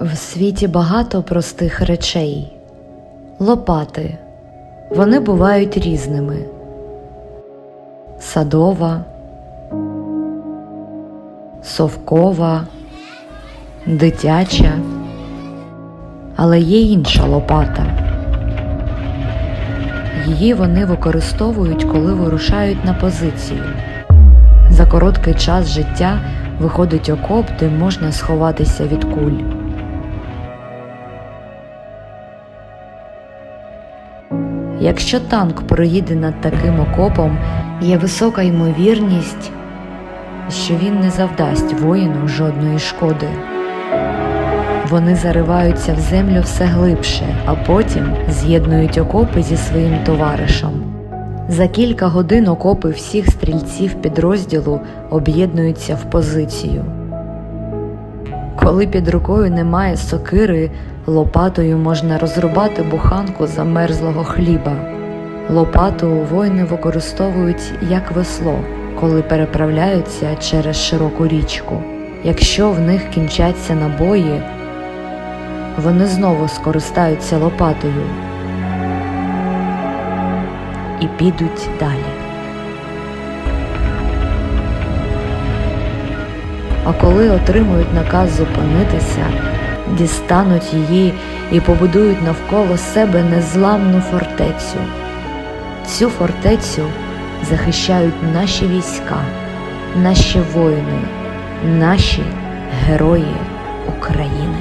В світі багато простих речей. Лопати. Вони бувають різними. Садова, совкова, дитяча. Але є інша лопата. Її вони використовують, коли вирушають на позицію. За короткий час життя виходить окоп, де можна сховатися від куль. Якщо танк проїде над таким окопом, є висока ймовірність, що він не завдасть воїну жодної шкоди. Вони зариваються в землю все глибше, а потім з'єднують окопи зі своїм товаришем. За кілька годин окопи всіх стрільців підрозділу об'єднуються в позицію. Коли під рукою немає сокири, лопатою можна розрубати буханку замерзлого хліба. Лопату воїни використовують як весло, коли переправляються через широку річку. Якщо в них кінчаться набої, вони знову скористаються лопатою і підуть далі. А коли отримують наказ зупинитися, дістануть її і побудують навколо себе незламну фортецю. Цю фортецю захищають наші війська, наші воїни, наші герої України.